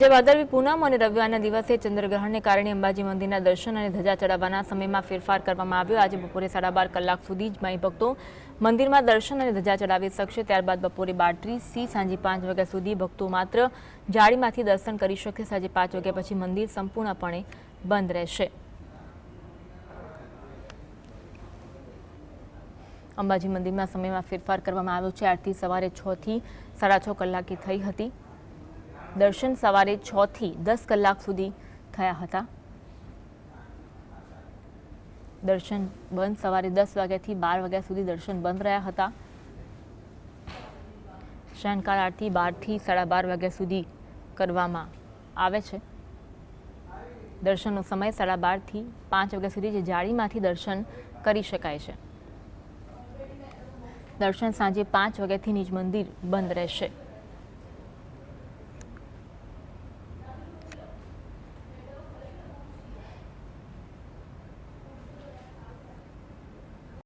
જે ભાદરવી પૂનમ અને રવિવારના દિવસે ચંદ્રગ્રહણને કારણે અંબાજી મંદિરના દર્શન અને ધજા ચડાવવાના સમયમાં ફેરફાર કરવામાં આવ્યો. આજે બપોરે સાડા બાર કલાક સુધી જ માઈ ભક્તો મંદિરમાં દર્શન અને ધજા ચડાવી શકશે. ત્યારબાદ બપોરે બાર ત્રીસથી સાંજે પાંચ વાગ્યા સુધી ભક્તો માત્ર જાળીમાંથી દર્શન કરી શકે સાંજે પાંચ વાગ્યા પછી મંદિર સંપૂર્ણપણે બંધ રહેશે. અંબાજી મંદિરમાં સમયમાં ફેરફાર કરવામાં આવ્યો છે. આરતી સવારે છ થી સાડા છ કલાકે થઈ હતી. દર્શન સવારે છ થી દસ કલાક સુધી થયા હતા. દર્શન બંધ સવારે દસ વાગ્યાથી બાર વાગ્યા સુધી દર્શન બંધ રહ્યા હતા. શયનકાળ આરતી બારથી સાડા બાર વાગ્યા સુધી કરવામાં આવે છે. દર્શનનો સમય સાડા બારથી પાંચ વાગ્યા સુધી જે જાળીમાંથી દર્શન કરી શકાય છે. દર્શન સાંજે પાંચ વાગ્યાથી નિજ મંદિર બંધ રહેશે.